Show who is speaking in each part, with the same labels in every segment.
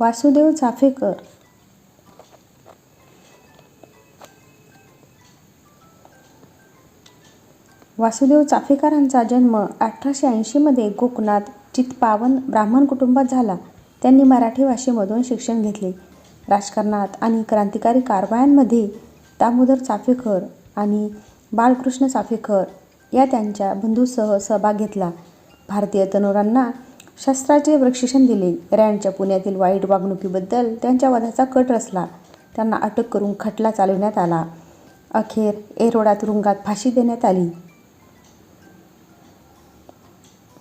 Speaker 1: वासुदेव चाफेकर. वासुदेव चाफेकरांचा जन्म अठराशे ऐंशीमध्ये कोकणात चित्पावन ब्राह्मण कुटुंबात झाला. त्यांनी मराठी भाषेमधून शिक्षण घेतले. राजकारणात आणि क्रांतिकारी कारवायांमध्ये दामोदर चाफेकर आणि बाळकृष्ण चाफेकर या त्यांच्या बंधूसह सहभाग घेतला. भारतीय तनुरांना शस्त्राचे प्रशिक्षण दिले. रँडच्या पुण्यातील वाईट वागणुकीबद्दल त्यांच्या वधाचा कट रचला. त्यांना अटक करून खटला चालवण्यात आला. अखेर एरोडा तुरुंगात फाशी देण्यात आली.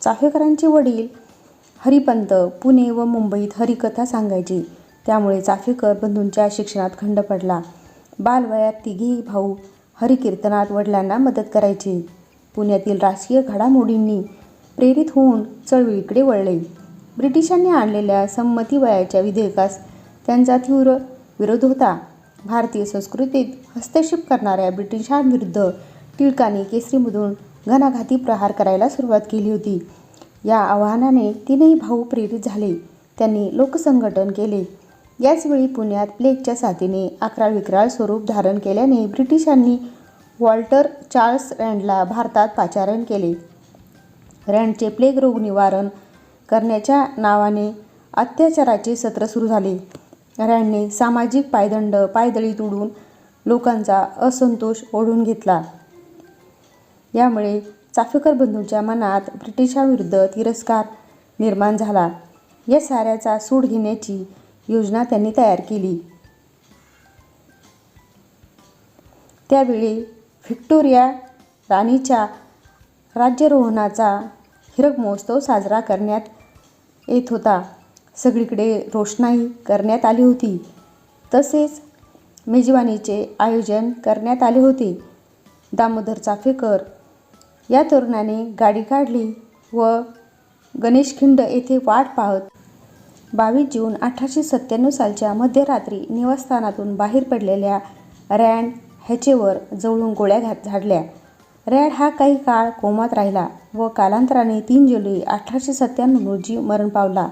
Speaker 1: चाफेकरांचे वडील हरिपंत पुणे व मुंबईत हरिकथा सांगायचे. त्यामुळे चाफेकर बंधूंच्या शिक्षणात खंड पडला. बालवयात तिघेही भाऊ हरिकीर्तनात वडिलांना मदत करायचे. पुण्यातील राजकीय घडामोडींनी प्रेरित होऊन चळवळीकडे वळले. ब्रिटिशांनी आणलेल्या संमती वयाच्या विधेयकास त्यांचा तीव्र विरोध होता. भारतीय संस्कृतीत हस्तक्षेप करणाऱ्या ब्रिटिशांविरुद्ध टिळकांनी केसरीमधून घणाघाती प्रहार करायला सुरुवात केली होती. या आव्हानाने तीनही भाऊ प्रेरित झाले. त्यांनी लोकसंघटन केले. याचवेळी पुण्यात प्लेगच्या साथीने अकराळ विक्राळ स्वरूप धारण केल्याने ब्रिटिशांनी वॉल्टर चार्ल्स रँडला भारतात पाचारण केले. रँडचे प्लेग रोग निवारण करण्याच्या नावाने अत्याचाराचे सत्र सुरू झाले. रँडने सामाजिक पायदंड पायदळी तोडून लोकांचा असंतोष ओढून घेतला. यामुळे चाफेकर बंधूंच्या मनात ब्रिटिशांविरुद्ध तिरस्कार निर्माण झाला. या साऱ्याचा सूड घेण्याची योजना त्यांनी तयार केली. त्यावेळी व्हिक्टोरिया राणीच्या राज्यारोहणाचा हिरक महोत्सव साजरा करण्यात येत होता. सगळीकडे रोषणाई करण्यात आली होती. तसेच मेजवानीचे आयोजन करण्यात आले होते. दामोदर चाफेकर या तरुणाने गाडी काढली व गणेशखिंड येथे वाट पाहत बावीस जून अठराशे सत्त्याण्णव सालच्या मध्यरात्री निवासस्थानातून बाहेर पडलेल्या रँड ह्याचेवर जवळून गोळ्या घात झाडल्या. रॅड हा काही काळ कोमात राहिला व कालांतराने तीन जुलै अठराशे सत्त्याण्णव रोजी मरण पावला.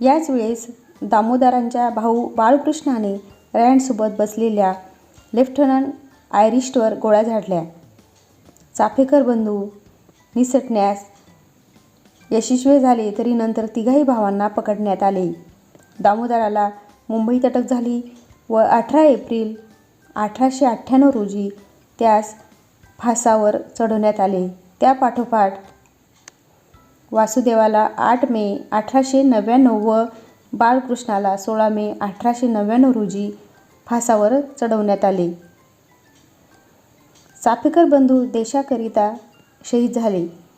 Speaker 1: याच वेळेस दामोदरांच्या भाऊ बाळकृष्णाने रँडसोबत बसलेल्या लेफ्टनंट आयरिस्टवर गोळ्या झाडल्या. चाफेकर बंधू निसटण्यास यशस्वी झाले तरी नंतर तिघाही भावांना पकडण्यात आले. दामोदराला मुंबईत अटक झाली. व अठरा एप्रिल अठराशे अठ्ठ्याण्णव रोजी त्यास फासावर चढवण्यात आले. त्यापाठोपाठ वासुदेवाला आठ मे अठराशे नव्याण्णव व बाळकृष्णाला सोळा मे अठराशे नव्याण्णव रोजी फासावर चढवण्यात आले. चाफेकर बंधू देशाकरिता शहीद झाले.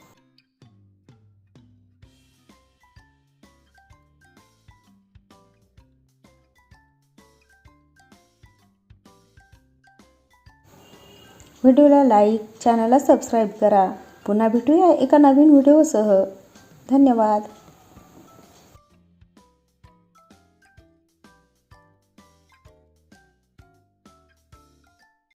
Speaker 1: व्हिडिओला लाईक चॅनलला सबस्क्राईब करा. पुन्हा भेटूया एका नवीन व्हिडिओसह. धन्यवाद.